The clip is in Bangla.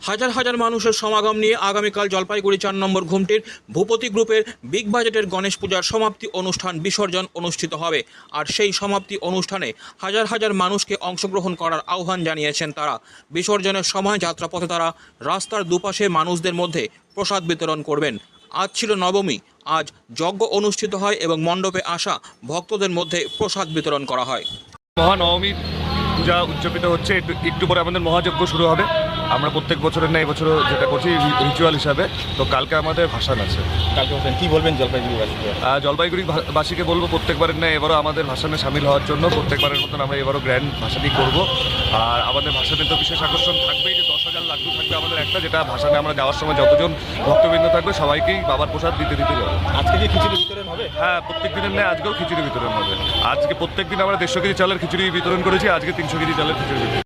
হাজার হাজার মানুষের সমাগম নিয়ে আগামীকাল জলপাইগুড়ি চার নম্বর ঘুমটির ভূপতি গ্রুপের বিগ বাজেটের গণেশ পূজার সমাপ্তি অনুষ্ঠান বিসর্জন অনুষ্ঠিত হবে। আর সেই সমাপ্তি অনুষ্ঠানে হাজার হাজার মানুষকে অংশগ্রহণ করার আহ্বান জানিয়েছেন তারা। বিসর্জনের সময় যাত্রাপথে তারা রাস্তার দুপাশে মানুষদের মধ্যে প্রসাদ বিতরণ করবেন। আজ ছিল নবমী, আজ যজ্ঞ অনুষ্ঠিত হয় এবং মণ্ডপে আসা ভক্তদের মধ্যে প্রসাদ বিতরণ করা হয়। মহানবমীর পূজা উদযাপিত হচ্ছে। একটু পরে আমাদের মহাযজ্ঞ শুরু হবে। আমরা প্রত্যেক বছরের না এবছরও যেটা করছি রিচুয়াল হিসাবে। তো কালকে আমাদের ভাসান আছে। কালকে কি বলবেন জলপাইগুড়িবাসীকে আহ, জলপাইগুড়ি ভা- বাসীকে বলব প্রত্যেকবারের না এবারও আমাদের ভাসানে সামিল হওয়ার জন্য প্রত্যেকবারের মতন আমরা এবারও গ্র্যান্ড ভাসানি করব। আর আমাদের ভাসানে তো বিশেষ আকর্ষণ থাকবেই যে দশ হাজার লাড্ডু থাকবে আমাদের একটা যেটা ভাসানে আমরা যাওয়ার সময় যতজন ভক্তবৃন্দ থাকবে সবাইকেই বাবার প্রসাদ দিতে দিতে যাব। আজকে কি খিচুড়ি বিতরণ হবে? হ্যাঁ প্রত্যেক দিনের ন্যায় আজকেও খিচুড়ি বিতরণ হবে। আজকে প্রত্যেক দিন আমরা দেড়শো কেজি চালের খিচুড়ি বিতরণ করেছি আজকে তিনশো কেজি চালের খিচুড়ি বিতরণ